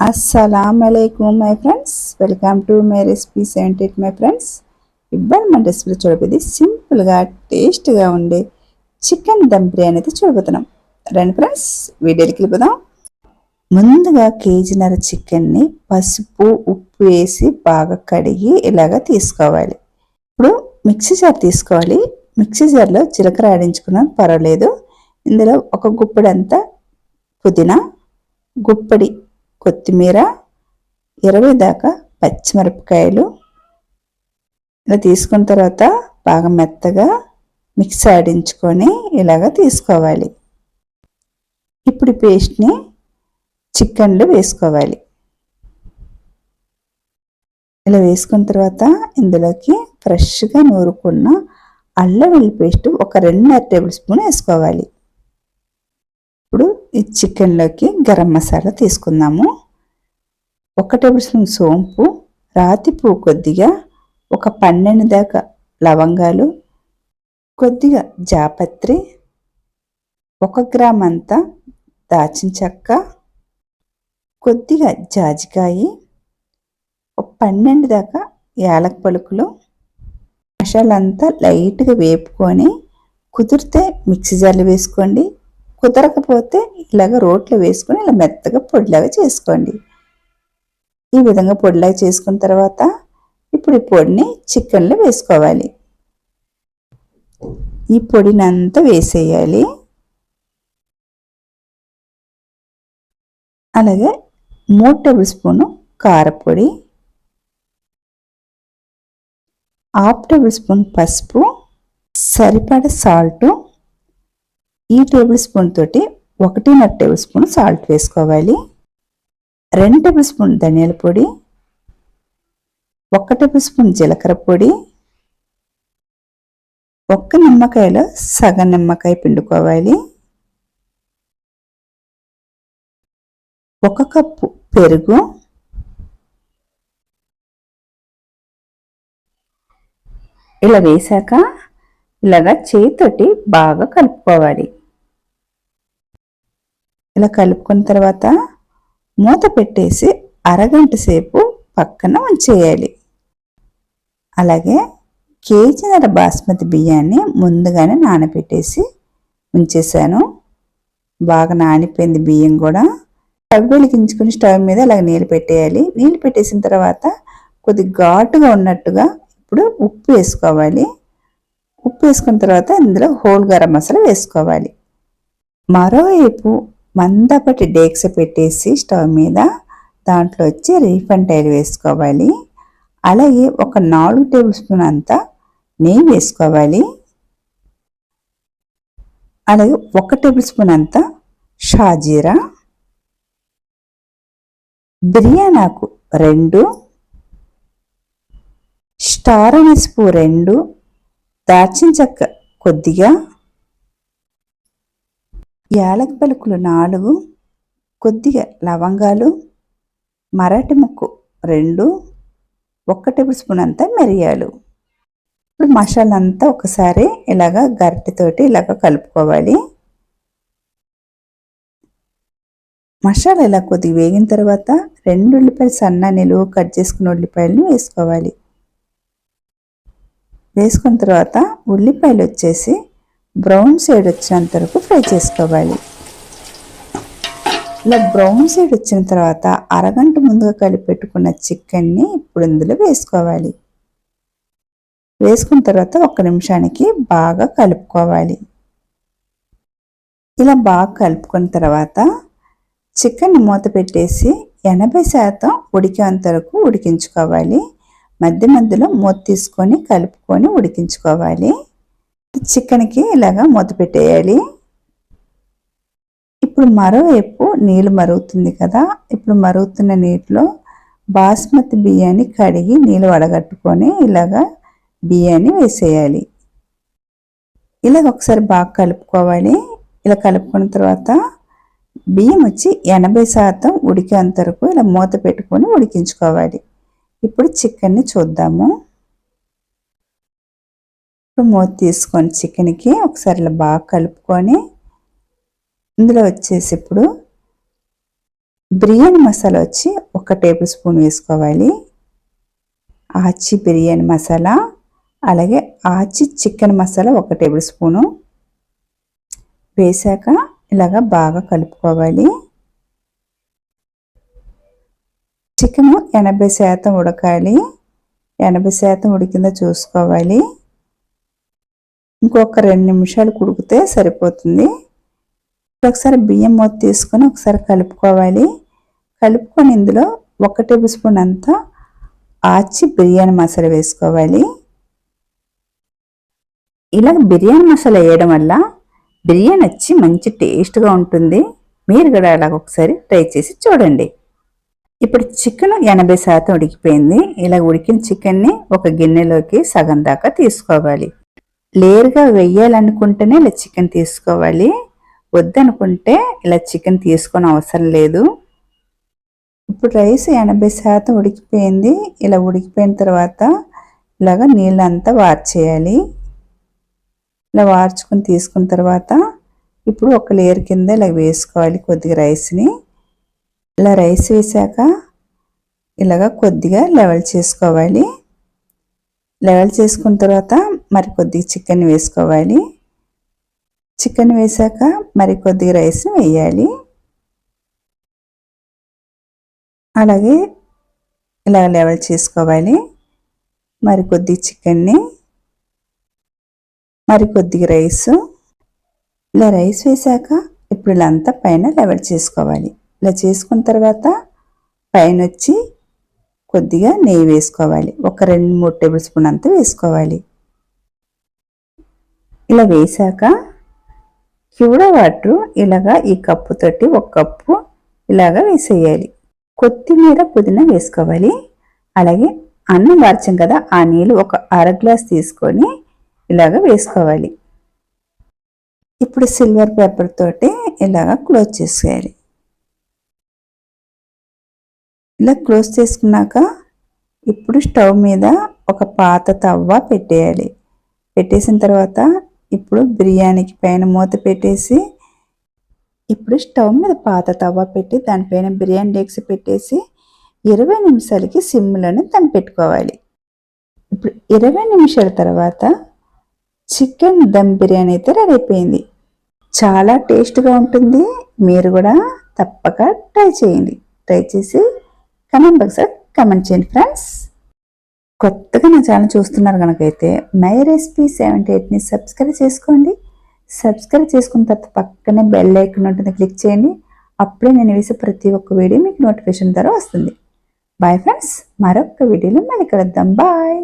అస్సలం my friends welcome to my recipe seventy eight my friends ఇబ్బంది మన రెసిపీలో చూడబోయేది సింపుల్గా టేస్ట్గా ఉండే చికెన్ దమ్ బిర్యానీ అయితే చూడబోతున్నాం. రండి ఫ్రెండ్స్ వీడియోకి వెళ్ళిపోదాం. ముందుగా కేజీన్నర చికెన్ని పసుపు ఉప్పు వేసి బాగా కడిగి ఇలాగ తీసుకోవాలి. ఇప్పుడు మిక్సీ జార్ తీసుకోవాలి. మిక్సీ జార్లో జీలకర్ర ఆడించుకున్నా పర్వాలేదు. ఇందులో ఒక గుప్పడంతా పుదీనా గుప్పడి కొత్తిమీర ఇరవై దాకా పచ్చిమిరపకాయలు. ఇలా తీసుకున్న తర్వాత బాగా మెత్తగా మిక్స్ ఆడించుకొని ఇలాగ తీసుకోవాలి. ఇప్పుడు పేస్ట్ని చికెన్లో వేసుకోవాలి. ఇలా వేసుకున్న తర్వాత ఇందులోకి ఫ్రెష్గా నూరుకున్న అల్లం వెల్లి పేస్ట్ ఒక రెండున్నర టేబుల్ స్పూన్ వేసుకోవాలి. ఇప్పుడు ఈ చికెన్లోకి గరం మసాలా తీసుకుందాము. ఒక టేబుల్ స్పూన్ సోంపు రాతి పువ్వు కొద్దిగా ఒక పన్నెండు దాకా లవంగాలు కొద్దిగా జాపత్రి ఒక గ్రామ్ అంతా దాచిన చెక్క కొద్దిగా జాజికాయ ఒక పన్నెండు దాకా యాలక పలుకులు మసాలా అంతా లైట్గా వేపుకొని కుదిరితే మిక్సీ జార్లు వేసుకోండి. కుదరకపోతే ఇలాగ రోట్లో వేసుకొని ఇలా మెత్తగా పొడిలాగా చేసుకోండి. ఈ విధంగా పొడిలాగా చేసుకున్న తర్వాత ఇప్పుడు ఈ పొడిని చికెన్లో వేసుకోవాలి. ఈ పొడిని అంతా వేసేయాలి. అలాగే మూడు టేబుల్ స్పూను కారపొడి హాఫ్ టేబుల్ స్పూన్ పసుపు సరిపడ సాల్టు ఈ టేబుల్ స్పూన్ తోటి ఒకటిన్నర టేబుల్ స్పూన్ సాల్ట్ వేసుకోవాలి. రెండు టేబుల్ స్పూన్ ధనియాల పొడి ఒక టేబుల్ స్పూన్ జీలకర్ర పొడి ఒక్క నిమ్మకాయలో సగం నిమ్మకాయ పిండుకోవాలి. ఒక కప్పు పెరుగు ఇలా వేశాక ఇలాగా చేతితోటి బాగా కలుపుకోవాలి. ఇలా కలుపుకున్న తర్వాత మూత పెట్టేసి అరగంట సేపు పక్కన ఉంచేయాలి. అలాగే కేజీన్నర బాస్మతి బియ్యాన్ని ముందుగానే నానబెట్టేసి ఉంచేసాను. బాగా నానిపోయింది బియ్యం కూడా. స్టవ్ వెలిగించుకుని స్టవ్ మీద అలాగ నీళ్ళు పెట్టేయాలి. నీళ్ళు పెట్టేసిన తర్వాత కొద్ది ఘాటుగా ఉన్నట్టుగా ఇప్పుడు ఉప్పు వేసుకోవాలి. ఉప్పు వేసుకున్న తర్వాత ఇందులో హోల్ గరం మసాలా వేసుకోవాలి. మరోవైపు మందపటి డేక్స్ పెట్టేసి స్టవ్ మీద దాంట్లో వచ్చి రీఫండ్ ఆయిల్ వేసుకోవాలి. అలాగే ఒక నాలుగు టేబుల్ స్పూన్ అంతా నెయ్యి వేసుకోవాలి. అలాగే ఒక టేబుల్ స్పూన్ అంతా షాజీరా బిర్యానాకు రెండు స్టార్ స్పూ రెండు దాచిన చెక్క కొద్దిగా యాలక్ పలుకులు నాలుగు కొద్దిగా లవంగాలు మరాఠీ ముక్కు రెండు ఒక్క టేబుల్ స్పూన్ అంతా మిరియాలు. ఇప్పుడు మసాలా అంతా ఒకసారి ఇలాగ గరిటెతోటి ఇలాగ కలుపుకోవాలి. మసాలా ఇలా కొద్దిగా వేగిన తర్వాత రెండు ఉల్లిపాయలు సన్న నిలువు కట్ చేసుకున్న ఉల్లిపాయలను వేసుకోవాలి. వేసుకున్న తర్వాత ఉల్లిపాయలు వచ్చేసి బ్రౌన్ సైడ్ వచ్చినంత వరకు ఫ్రై చేసుకోవాలి. ఇలా బ్రౌన్ సైడ్ వచ్చిన తర్వాత అరగంట ముందుగా కలిపెట్టుకున్న చికెన్ని ఇప్పుడు ఇందులో వేసుకోవాలి. వేసుకున్న తర్వాత ఒక నిమిషానికి బాగా కలుపుకోవాలి. ఇలా బాగా కలుపుకున్న తర్వాత చికెన్ మూత పెట్టేసి ఎనభై శాతం ఉడికేంత వరకు ఉడికించుకోవాలి. మధ్య మధ్యలో మూత తీసుకొని కలుపుకొని ఉడికించుకోవాలి. చికెన్కి ఇలాగా మూత పెట్టేయాలి. ఇప్పుడు మరోవైపు నీళ్ళు మరుగుతుంది కదా. ఇప్పుడు మరుగుతున్న నీటిలో బాస్మతి బియ్యాన్ని కడిగి నీళ్ళు వడగట్టుకొని ఇలాగా బియ్యాన్ని వేసేయాలి. ఇలాగ ఒకసారి బాగా కలుపుకోవాలి. ఇలా కలుపుకున్న తర్వాత బియ్యం వచ్చి ఎనభై శాతం ఉడికేంత వరకు ఇలా మూత పెట్టుకొని ఉడికించుకోవాలి. ఇప్పుడు చికెన్ని చూద్దాము. ఇప్పుడు మూత తీసుకొని చికెన్కి ఒకసారి ఇలా బాగా కలుపుకొని ఇందులో వచ్చేసి ఇప్పుడు బిర్యానీ మసాలా వచ్చి ఒక టేబుల్ స్పూన్ వేసుకోవాలి. ఆచి బిర్యానీ మసాలా అలాగే ఆచి చికెన్ మసాలా ఒక టేబుల్ స్పూను వేసాక ఇలాగ బాగా కలుపుకోవాలి. చికెన్ ఎనభై శాతం ఉడకాలి. ఎనభై శాతం ఉడికిందో చూసుకోవాలి. ఇంకొక రెండు నిమిషాలు కుడికితే సరిపోతుంది. ఒకసారి బియ్యం మూత తీసుకొని ఒకసారి కలుపుకోవాలి. కలుపుకొని ఇందులో ఒక టేబుల్ స్పూన్ అంతా ఆచి బిర్యానీ మసాలా వేసుకోవాలి. ఇలా బిర్యానీ మసాలా వేయడం వల్ల బిర్యానీ వచ్చి మంచి టేస్ట్గా ఉంటుంది. మీరు కూడా అలాగ ఒకసారి ట్రై చేసి చూడండి. ఇప్పుడు చికెన్ ఎనభై శాతం ఉడికిపోయింది. ఇలా ఉడికిన చికెన్ని ఒక గిన్నెలోకి సగం దాకా తీసుకోవాలి. లేరుగా వెయ్యాలనుకుంటేనే ఇలా చికెన్ తీసుకోవాలి. వద్దనుకుంటే ఇలా చికెన్ తీసుకొని అవసరం లేదు. ఇప్పుడు రైస్ ఎనభై శాతం ఉడికిపోయింది. ఇలా ఉడికిపోయిన తర్వాత ఇలాగ నీళ్ళంతా వార్చేయాలి ఇలా వార్చుకొని తీసుకున్న తర్వాత ఇప్పుడు ఒక లేయర్ కింద ఇలా వేసుకోవాలి కొద్దిగా రైస్ని ఇలా రైస్ వేసాక ఇలాగ కొద్దిగా లెవెల్ చేసుకోవాలి. లెవెల్ చేసుకున్న తర్వాత మరి కొద్దిగా చికెన్ వేసుకోవాలి. చికెన్ వేసాక మరి కొద్దిగా రైస్ వేయాలి. అలాగే ఇలా లెవెల్ చేసుకోవాలి. మరి కొద్ది చికెన్ని మరి కొద్దిగా రైస్. ఇలా రైస్ వేసాక ఇప్పుడు ఇలా అంతా పైన లెవెల్ చేసుకోవాలి. ఇలా చేసుకున్న తర్వాత పైన వచ్చి కొద్దిగా నెయ్యి వేసుకోవాలి. ఒక రెండు మూడు టేబుల్ స్పూన్ అంతా వేసుకోవాలి. ఇలా వేసాక క్యూడ వాటర్ ఇలాగా ఈ కప్పు తోటి ఒక కప్పు ఇలాగా వేసేయాలి. కొత్తిమీర పుదీనా వేసుకోవాలి. అలాగే అన్నం వార్చాం కదా ఆ నీళ్ళు ఒక అర గ్లాస్ తీసుకొని ఇలాగ వేసుకోవాలి. ఇప్పుడు సిల్వర్ పేపర్ తోటి ఇలాగ క్లోజ్ చేసేయాలి. ఇలా క్లోజ్ చేసుకున్నాక ఇప్పుడు స్టవ్ మీద ఒక పాత తవ్వ పెట్టేయాలి. పెట్టేసిన తర్వాత ఇప్పుడు బిర్యానీకి పైన మూత పెట్టేసి ఇప్పుడు స్టవ్ మీద పాత తవ్వ పెట్టి దానిపైన బిర్యానీ డెక్స్ పెట్టేసి ఇరవై నిమిషాలకి సిమ్లోనే దాన్ని పెట్టుకోవాలి ఇప్పుడు ఇరవై నిమిషాల తర్వాత చికెన్ దమ్ బిర్యానీ అయితే రెడీ అయిపోయింది. చాలా టేస్ట్గా ఉంటుంది. మీరు కూడా తప్పక ట్రై చేయండి. ట్రై చేసి కమెంట్ బాక్స్ కమెంట్ చేయండి ఫ్రెండ్స్ కొత్తగా నా ఛానల్ చూస్తున్నారు కనుకైతే మై రెసిపీ సెవెంటీ ఎయిట్ని సబ్స్క్రైబ్ చేసుకోండి. సబ్స్క్రైబ్ చేసుకున్న తర్వాత పక్కనే బెల్ ఐకన్ ఉంటుంది క్లిక్ చేయండి. అప్పుడే నేను వేసే ప్రతి ఒక్క వీడియో మీకు నోటిఫికేషన్ ద్వారా వస్తుంది. బాయ్ ఫ్రెండ్స్ మరొక వీడియోలో మళ్ళీ కలుద్దాం. బాయ్